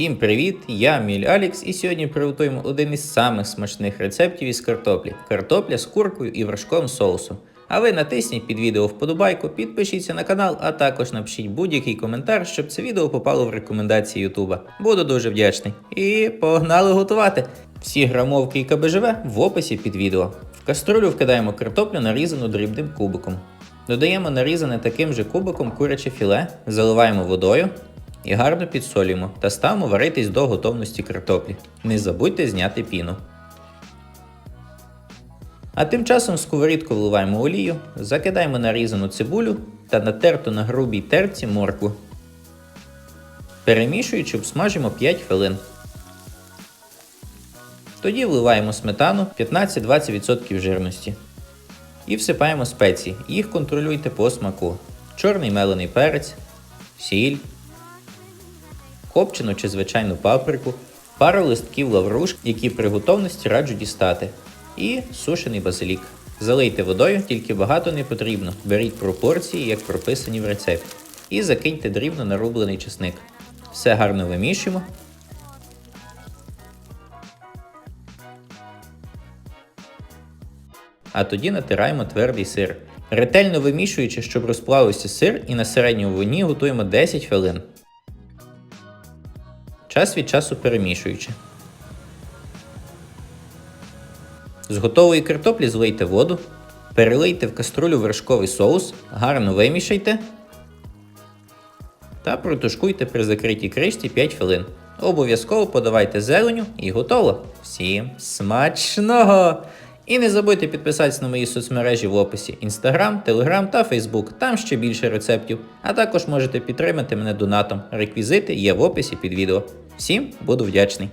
Всім привіт! Я Міль Алікс, і сьогодні приготуємо один із самих смачних рецептів із картоплі: картопля з куркою і вершком соусу. А ви натисніть під відео вподобайку, підпишіться на канал, а також напишіть будь-який коментар, щоб це відео попало в рекомендації Ютуба. Буду дуже вдячний. І погнали готувати! Всі грамовки і КБЖВ в описі під відео. В каструлю вкидаємо картоплю, нарізану дрібним кубиком. Додаємо нарізане таким же кубиком куряче філе, заливаємо водою і гарно підсолюємо та ставимо варитись до готовності картоплі. Не забудьте зняти піну. А тим часом в сковорідку вливаємо олію, закидаємо нарізану цибулю та натерту на грубій терці моркву. Перемішуючи, обсмажимо 5 хвилин. Тоді вливаємо сметану 15-20% жирності. І всипаємо спеції. Їх контролюйте по смаку. Чорний мелений перець, сіль, копчену чи звичайну паприку, пару листків лавруш, які при готовності раджу дістати, і сушений базилік. Залийте водою, тільки багато не потрібно. Беріть пропорції, як прописані в рецепті. І закиньте дрібно нарублений чесник. Все гарно вимішуємо. А тоді натираємо твердий сир. Ретельно вимішуючи, щоб розплавився сир, і на середньому вогні готуємо 10 хвилин. Час від часу перемішуючи. З готової картоплі злийте воду, перелийте в каструлю вершковий соус, гарно вимішайте та протушкуйте при закритій кришці 5 хвилин. Обов'язково подавайте зеленю і готово. Всім смачного! І не забудьте підписатися на мої соцмережі в описі Instagram, Telegram та Facebook. Там ще більше рецептів. А також можете підтримати мене донатом. Реквізити є в описі під відео. Всім буду вдячний.